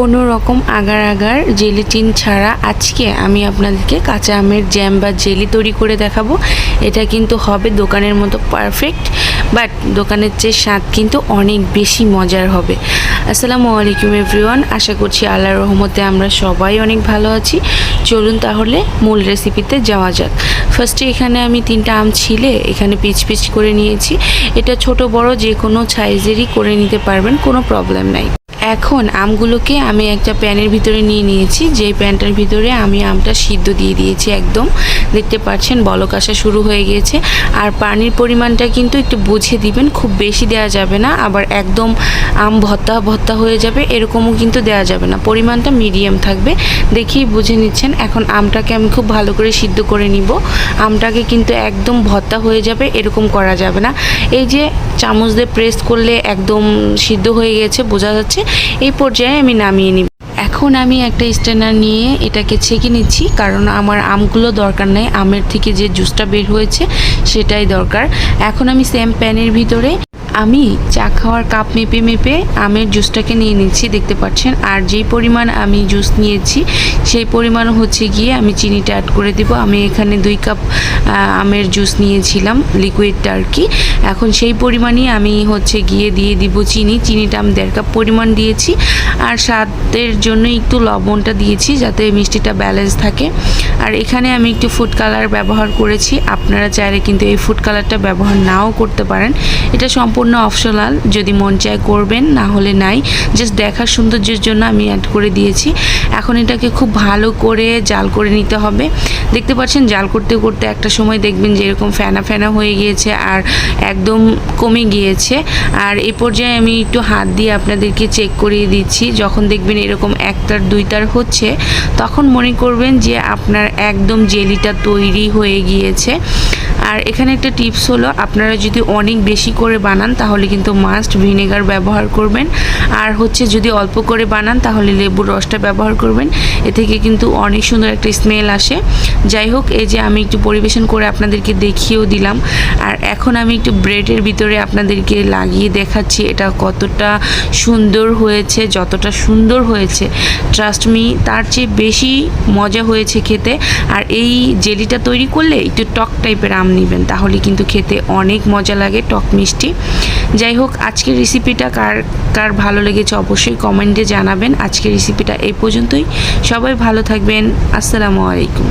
কোনো রকম agar agar gelatine ছাড়া আজকে আমি আপনাদেরকে কাঁচা আমের জ্যাম বা জেলি তৈরি করে দেখাবো। এটা কিন্তু হবে দোকানের মতো পারফেক্ট বাট দোকানের চেয়ে স্বাদ কিন্তু অনেক বেশি মজার হবে। আসসালামু আলাইকুম এভরিওয়ান আশা করছি আল্লাহর রহমতে আমরা সবাই অনেক ভালো আছি। চলুন তাহলে মূল রেসিপিতে যাওয়া যাক। ফার্স্টে এখানে আমি তিনটা আম ছিলে, এখানে পিচ পিচ করে নিয়েছি। এটা ছোট বড়, যে কোনো সাইজেরই করে নিতে পারবেন, কোনো প্রবলেম নাই। এখন আমগুলোকে আমি একটা প্যানের ভিতরে নিয়ে নিয়েছি। যেই প্যানটার ভিতরে আমি আমটা সিদ্ধ দিয়ে দিয়েছি একদম। দেখতে পাচ্ছেন বলক আসা শুরু হয়ে গিয়েছে আর পানির পরিমাণটা কিন্তু একটু বুঝে দিবেন, খুব বেশি দেওয়া যাবে না। আবার একদম আম ভত্তা ভত্তা হয়ে যাবে, এরকমও কিন্তু দেওয়া যাবে না। পরিমাণটা মিডিয়াম থাকবে। দেখেই বুঝে নিচ্ছেন, এখন আমটাকে আমি খুব ভালো করে সিদ্ধ করে নিব। আমটাকে কিন্তু একদম ভত্তা হয়ে যাবে, এরকম করা যাবে না। এই যে চামচ দিয়ে প্রেস করলে একদম সিদ্ধ হয়ে গেছে, বোঝা যাচ্ছে। এই পর্যায়ে আমি নামিয়ে নিব। এখন আমি একটা স্ট্যান্ডার নিয়ে এটাকে ছেঁকে নিচ্ছি, কারণ আমার আমগুলো দরকার নেই। আমের থেকে যে জুসটা বের হয়েছে, সেটাই দরকার। এখন আমি সেম প্যানের ভিতরে আমি চা খাওয়ার কাপ মেপে মেপে আমের জুসটাকে নিয়ে নিচ্ছি, দেখতে পাচ্ছেন? আর যেই পরিমাণ আমি জুস নিয়েছি, সেই পরিমাণ হচ্ছে গিয়ে আমি চিনিটা অ্যাড করে দিব। আমি এখানে দুই কাপ আমের জুস নিয়েছিলাম লিকুইডটা আর কি। এখন সেই পরিমাণই আমি হচ্ছে গিয়ে দিয়ে দিব চিনি। চিনিটা আমি দেড় কাপ পরিমাণ দিয়েছি। আর স্বাদের জন্য একটু লবণটা দিয়েছি যাতে মিষ্টিটা ব্যালেন্স থাকে। আর এখানে আমি একটু ফুড কালার ব্যবহার করেছি। আপনারা চাইলে কিন্তু এই ফুড কালারটা ব্যবহার নাও করতে পারেন। এটা সম্পূর্ণ অপশনাল, যদি মন চায় করবেন, না হলে নাই। জাস্ট দেখার সৌন্দর্যের জন্য আমি অ্যাড করে দিয়েছি। এখন এটাকে খুব ভালো করে জাল করে নিতে হবে। দেখতে পাচ্ছেন, জাল করতে করতে একটা সময় দেখবেন যে এরকম ফেনা ফেনা হয়ে গিয়েছে আর একদম কমে গিয়েছে। আর এই পর্যায়ে আমি একটু হাত দিয়ে আপনাদেরকে চেক করিয়ে দিচ্ছি। যখন দেখবেন এরকম একটার, দুইটার হচ্ছে, তখন মনে করবেন যে আপনার একদম জেলিটা তৈরি হয়ে গিয়েছে। আর এখানে একটা টিপস হলো, আপনারা যদি অনেক বেশি করে বানান তাহলে কিন্তু মাস্ট ভিনেগার ব্যবহার করবেন। আর হচ্ছে যদি অল্প করে বানান তাহলে লেবুর রসটা ব্যবহার করবেন। এ থেকে কিন্তু অনেক সুন্দর একটা স্মেল আসে। যাই হোক, এই যে আমি একটু পরিবেশন করে আপনাদেরকে দেখিয়েও দিলাম। আর এখন আমি একটু ব্রেডের ভিতরে আপনাদেরকে লাগিয়ে দেখাচ্ছি এটা কতটা সুন্দর হয়েছে, যতটা সুন্দর হয়েছে। ট্রাস্ট মি তার চেয়ে বেশি মজা হয়েছে খেতে। আর এই জেলিটা তৈরি করলে একটু টক টাইপের আম নেবেন। তাহলে কিন্তু খেতে অনেক মজা লাগে, টক মিষ্টি। যাই হোক, আজকের রেসিপিটা কার কার ভালো লেগেছে অবশ্যই কমেন্টে জানাবেন। আজকের রেসিপিটা এই পর্যন্তই। সবাই ভালো থাকবেন। আসসালামু আলাইকুম।